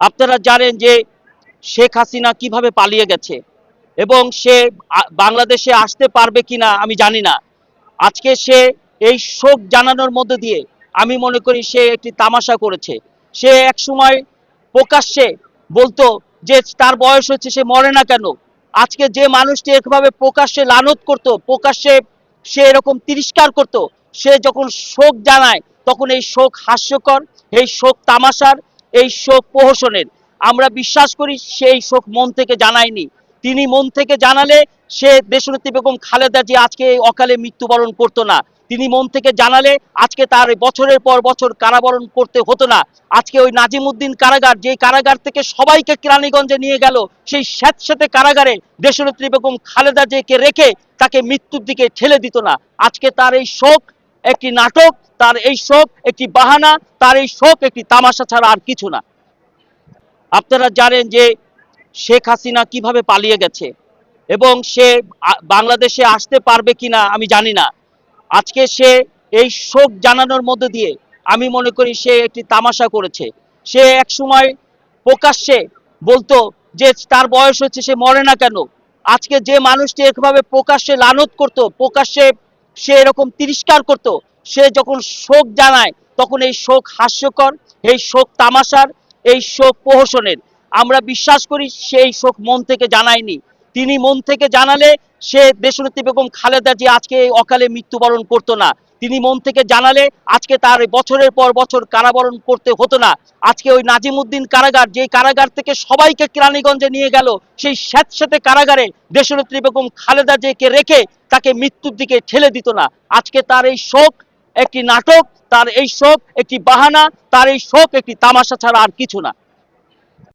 আপনারা জানেন যে শেখ হাসিনা কীভাবে পালিয়ে গেছে এবং সে বাংলাদেশে আসতে পারবে কিনা আমি জানি না। আজকে সে এই শোক জানানোর মধ্যে দিয়ে আমি মনে করি সে একটি তামাশা করেছে। সে এক সময় প্রকাশ্যে বলতো যে তার বয়স হচ্ছে সে মরে না কেন। আজকে যে মানুষটি এভাবে প্রকাশ্যে লানত করত, প্রকাশ্যে সে এরকম তিরস্কার করত, সে যখন শোক জানায় তখন এই শোক হাস্যকর, এই শোক তামাশার এই শোক প্রহসনের আমরা বিশ্বাস করি সেই শোক মন থেকে জানায়নি। তিনি মন থেকে জানালে সে দেশনেত্রী বেগম খালেদা জি আজকে অকালে মৃত্যুবরণ করতো না। তিনি মন থেকে জানালে আজকে তার বছরের পর বছর কারাবরণ করতে হতো না। আজকে ওই নাজিমুদ্দিন কারাগার যে কারাগার থেকে সবাইকে কেরানীগঞ্জে নিয়ে গেল, সেই স্যাঁতস্যাঁতে কারাগারে দেশনেত্রী বেগম খালেদা জিকে রেখে তাকে মৃত্যুর দিকে ঠেলে দিত না। আজকে তার এই শোক একটি নাটক, তার এই শোক একটি বাহানা, তার এই শোক একটি তামাশা ছাড়া আর কিছু না। আপনারা জানেন যে শেখ হাসিনা কীভাবে পালিয়ে গেছে এবং সে বাংলাদেশে আসতে পারবে কিনা আমি জানি না। আজকে সে এই শোক জানানোর মধ্যে দিয়ে আমি মনে করি সে একটি তামাশা করেছে। সে এক সময় প্রকাশ্যে বলতো যে তার বয়স হচ্ছে সে মরে না কেন। আজকে যে মানুষটি এভাবে প্রকাশ্যে লানত করত, প্রকাশ্যে সে এরকম তিরস্কার করত। সে যখন শোক জানায়, তখন এই শোক হাস্যকর, এই শোক তামাশার, এই শোক প্রহসনের। আমরা বিশ্বাস করি, সেই শোক মন থেকে জানায়নি। তিনি মন থেকে জানালে সে দেশনেত্রী বেগম খালেদা জি আজকে অকালে মৃত্যুবরণ করতো না। তিনি মন থেকে জানালে আজকে তার বছরের পর বছর কারাবরণ করতে হতো না। আজকে ওই নাজিমুদ্দিন কারাগার, যেই কারাগার থেকে সবাইকে কেরানীগঞ্জে নিয়ে গেল, সেই স্যাঁতস্যাঁতে কারাগারে দেশনেত্রী বেগম খালেদা জিকে রেখে তাকে মৃত্যুর দিকে ঠেলে দিত না। আজকে তার এই শোক একটি নাটক, তার এই শোক একটি বাহানা, তার এই শোক একটি তামাশা ছাড়া আর কিছু না।